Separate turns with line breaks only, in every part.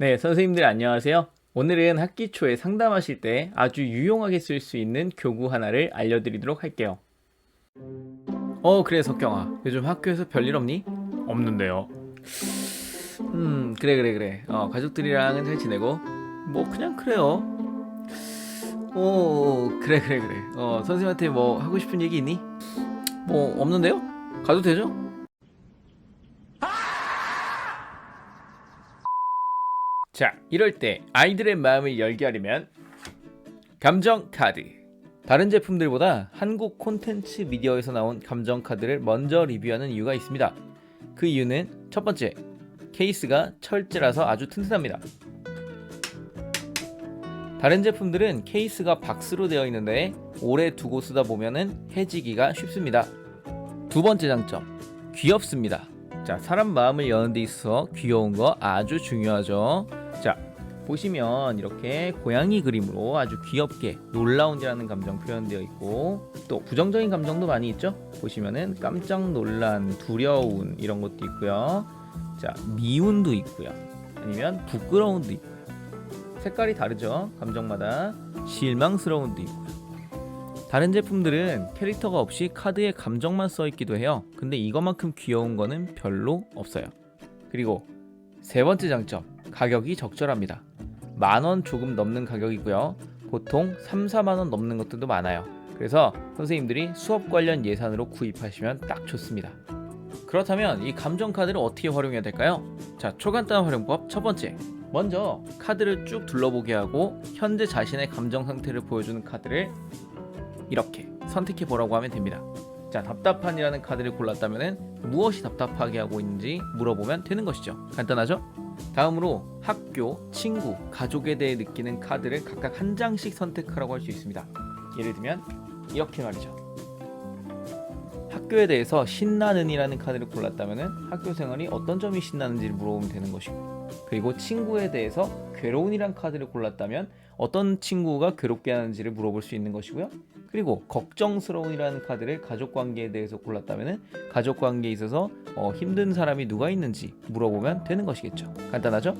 네, 선생님들 안녕하세요. 오늘은 학기 초에 상담하실 때 아주 유용하게 쓸 수 있는 교구 하나를 알려드리도록 할게요. 어, 그래, 석경아. 요즘 학교에서 별일 없니? 없는데요. 음, 그래, 그래, 그래. 어, 가족들이랑은 잘 지내고, 뭐, 그냥 그래요. 오, 그래, 그래, 그래. 어, 선생님한테 뭐 하고 싶은 얘기 있니? 뭐, 없는데요? 가도 되죠? 자, 이럴 때 아이들의 마음을 열게 하려면 감정 카드. 다른 제품들보다 한국 콘텐츠 미디어에서 나온 감정 카드를 먼저 리뷰하는 이유가 있습니다. 그 이유는 첫 번째, 케이스가 철제라서 아주 튼튼합니다. 다른 제품들은 케이스가 박스로 되어 있는데 오래 두고 쓰다 보면은 해지기가 쉽습니다. 두 번째 장점, 귀엽습니다. 자, 사람 마음을 여는 데 있어서 귀여운 거 아주 중요하죠. 자, 보시면 이렇게 고양이 그림으로 아주 귀엽게 놀라운이라는 감정 표현되어 있고 또 부정적인 감정도 많이 있죠. 보시면은 깜짝 놀란, 두려운 이런 것도 있고요. 자, 미운도 있고요. 아니면 부끄러움도 있고요. 색깔이 다르죠. 감정마다 실망스러움도 있고요. 다른 제품들은 캐릭터가 없이 카드에 감정만 써 있기도 해요. 근데 이것만큼 귀여운 거는 별로 없어요. 그리고 세 번째 장점, 가격이 적절합니다. 만 원 조금 넘는 가격이고요. 보통 3, 4만 원 넘는 것들도 많아요. 그래서 선생님들이 수업 관련 예산으로 구입하시면 딱 좋습니다. 그렇다면 이 감정 카드를 어떻게 활용해야 될까요? 자, 초간단 활용법 첫 번째. 먼저 카드를 쭉 둘러보게 하고 현재 자신의 감정 상태를 보여주는 카드를 이렇게 선택해 보라고 하면 됩니다. 자, 답답한이라는 카드를 골랐다면 무엇이 답답하게 하고 있는지 물어보면 되는 것이죠. 간단하죠? 다음으로 학교, 친구, 가족에 대해 느끼는 카드를 각각 한 장씩 선택하라고 할 수 있습니다. 예를 들면 이렇게 말이죠. 학교에 대해서 신나는이라는 카드를 골랐다면 학교 생활이 어떤 점이 신나는지를 물어보면 되는 것이고 그리고 친구에 대해서 괴로운이란 카드를 골랐다면 어떤 친구가 괴롭게 하는지를 물어볼 수 있는 것이고요. 그리고 걱정스러운이라는 카드를 가족 관계에 대해서 골랐다면 가족 관계에 있어서 어, 힘든 사람이 누가 있는지 물어보면 되는 것이겠죠. 간단하죠?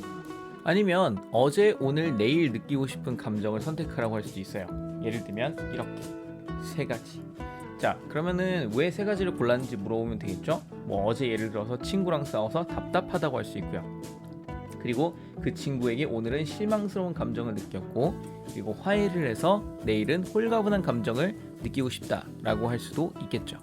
아니면 어제, 오늘, 내일 느끼고 싶은 감정을 선택하라고 할 수도 있어요. 예를 들면 이렇게 세 가지. 자, 그러면은 왜 세 가지를 골랐는지 물어보면 되겠죠? 뭐 어제 예를 들어서 친구랑 싸워서 답답하다고 할 수 있고요. 그리고 그 친구에게 오늘은 실망스러운 감정을 느꼈고 그리고 화해를 해서 내일은 홀가분한 감정을 느끼고 싶다라고 할 수도 있겠죠.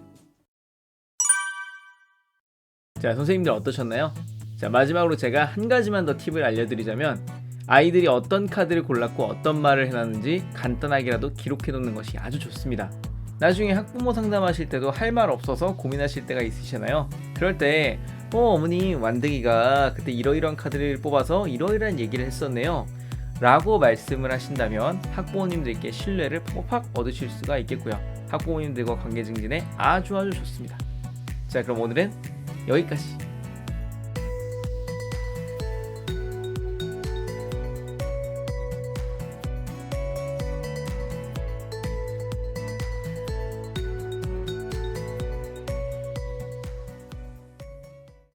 자, 선생님들 어떠셨나요? 자, 마지막으로 제가 한 가지만 더 팁을 알려드리자면 아이들이 어떤 카드를 골랐고 어떤 말을 해놨는지 간단하게라도 기록해 놓는 것이 아주 좋습니다. 나중에 학부모 상담하실 때도 할 말 없어서 고민하실 때가 있으시잖아요. 그럴 때, 어, 어머니, 완득이가 그때 이러이러한 카드를 뽑아서 이러이러한 얘기를 했었네요. 라고 말씀을 하신다면 학부모님들께 신뢰를 팍팍 얻으실 수가 있겠고요. 학부모님들과 관계 증진에 아주 아주 좋습니다. 자, 그럼 오늘은 여기까지.